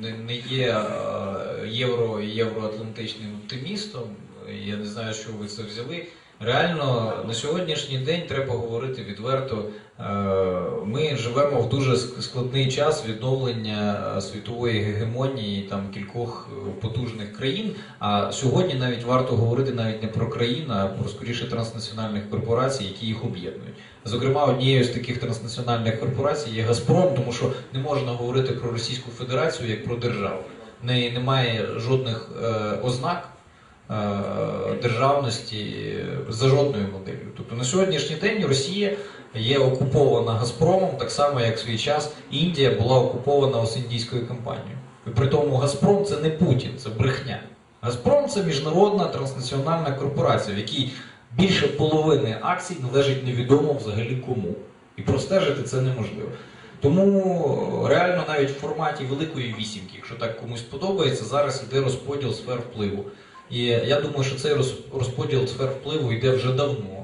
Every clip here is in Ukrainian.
не, не є е, євро євроатлантичним оптимістом. Я не знаю, що ви це взяли. Реально на сьогоднішній день треба говорити відверто. е, Ми живемо в дуже складний час відновлення е, світової гегемонії там кількох е, потужних країн. А сьогодні навіть варто говорити навіть не про країни, а про скоріше транснаціональних корпорацій, які їх об'єднують. Зокрема, однією з таких транснаціональних корпорацій є Газпром, тому що не можна говорити про Російську Федерацію як про державу. В неї немає жодних ознак державності за жодною моделлю. Тобто на сьогоднішній день Росія є окупована Газпромом, так само як в свій час Індія була окупована Осіндійською компанією. І при тому Газпром це не Путін, це брехня. Газпром це міжнародна транснаціональна корпорація, в якій більше половини акцій належить невідомо взагалі кому. І простежити це неможливо. Тому реально навіть в форматі великої вісімки, якщо так комусь подобається, зараз йде розподіл сфер впливу. І я думаю, що цей роз- розподіл сфер впливу йде вже давно.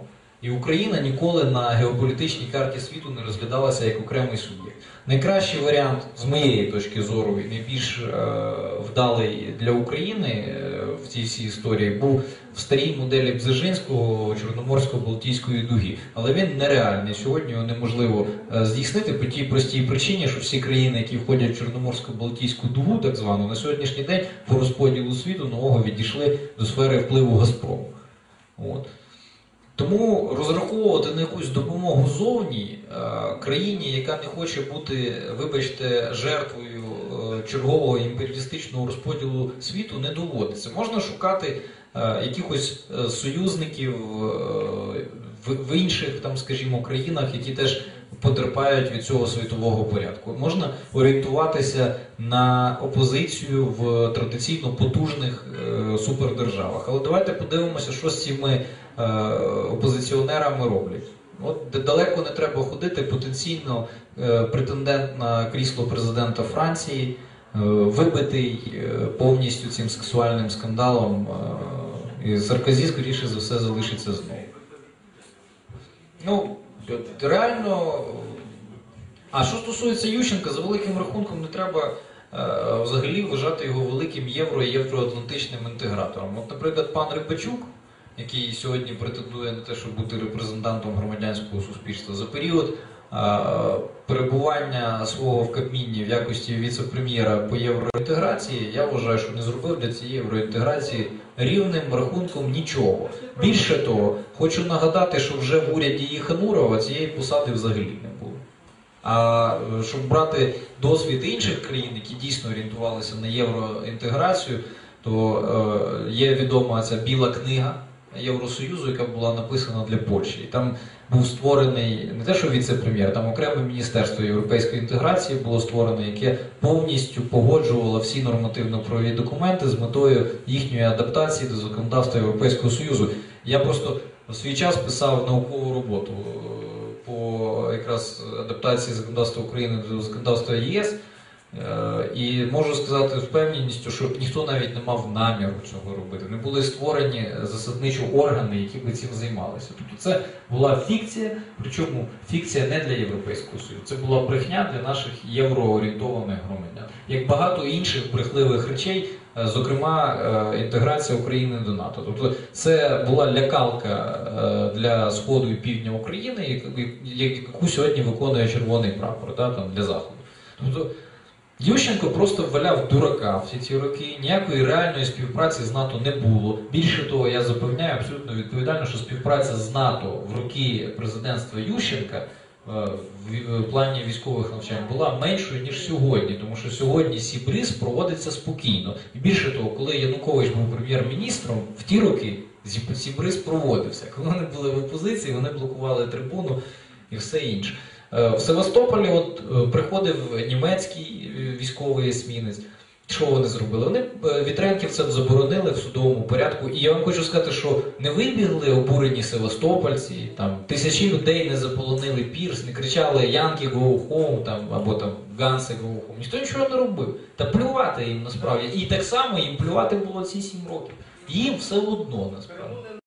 І Україна ніколи на геополітичній карті світу не розглядалася як окремий суб'єкт. Найкращий варіант, з моєї точки зору, і найбільш е, вдалий для України е, в цій всій історії був в старій моделі Бзежинського Чорноморсько-Балтійської дуги. Але він нереальний. Сьогодні його неможливо е, здійснити по тій простій причині, що всі країни, які входять в Чорноморсько-Балтійську дугу, так звану, на сьогоднішній день по розподілу світу нового відійшли до сфери впливу Газпрому. От. Тому розраховувати на якусь допомогу зовні е, країні, яка не хоче бути, вибачте, жертвою е, чергового імперіалістичного розподілу світу, не доводиться. Можна шукати е, якихось союзників в інших, там, скажімо, країнах, які теж потерпають від цього світового порядку. Можна орієнтуватися на опозицію в традиційно потужних е, супердержавах. Але давайте подивимося, що з цими е, опозиціонерами роблять. От далеко не треба ходити. Потенційно е, претендент на крісло президента Франції, е, вибитий е, повністю цим сексуальним скандалом, е, і Саркозі, скоріше за все, залишиться знову. Ну, от реально. А що стосується Ющенка, за великим рахунком не треба е, взагалі вважати його великим євро і євроатлантичним інтегратором. От, наприклад, пан Рибачук, який сьогодні претендує на те, щоб бути репрезентантом громадянського суспільства, за період перебування свого в Кабміні в якості віце-прем'єра по євроінтеграції, я вважаю, що не зробив для цієї євроінтеграції рівним рахунком нічого. Більше того, хочу нагадати, що вже в уряді Їханурова цієї посади взагалі не було. А е, щоб брати досвід інших країн, які дійсно орієнтувалися на євроінтеграцію, то е, є відома ця біла книга Євросоюзу, яка була написана для Польщі. І там був створений не те, що віце-прем'єр, там окреме міністерство європейської інтеграції було створене, яке повністю погоджувало всі нормативно-правові документи з метою їхньої адаптації до законодавства Європейського Союзу. Я просто в свій час писав наукову роботу е, по якраз адаптації законодавства України до законодавства ЄС. Е, І можу сказати з впевненістю, що ніхто навіть не мав наміру цього робити. Не були створені засадничі органи, які би цим займалися. Тобто це була фікція, причому фікція не для Європейського Союзу. Це була брехня для наших євроорієнтованих громадян. Як багато інших брехливих речей, е, зокрема е, інтеграція України до НАТО. Тобто це була лякалка для сходу і півдня України, яку сьогодні виконує червоний прапор да, там, для заходу. Тобто Ющенко просто валяв дурака всі ці роки. Ніякої реальної співпраці з НАТО не було. Більше того, я запевняю абсолютно відповідально, що співпраця з НАТО в роки президентства Ющенка е, в плані військових навчань була меншою ніж сьогодні, тому що сьогодні Сібриз проводиться спокійно. І більше того, коли Янукович був прем'єр-міністром, в ті роки Сібриз проводився. Коли вони були в опозиції, вони блокували трибуну і все інше. Е, В Севастополі от е, приходив німецький е, військовий есмінець. Що вони зробили? Вони вітренківцям заборонили в судовому порядку. І я вам хочу сказати, що не вибігли обурені севастопольці, там тисячі людей не заполонили пірс, не кричали Янки go там або там Ганси go. Ніхто нічого не робив. Та плювати їм насправді. І так само їм плювати було ці сім років. Їм все одно насправді.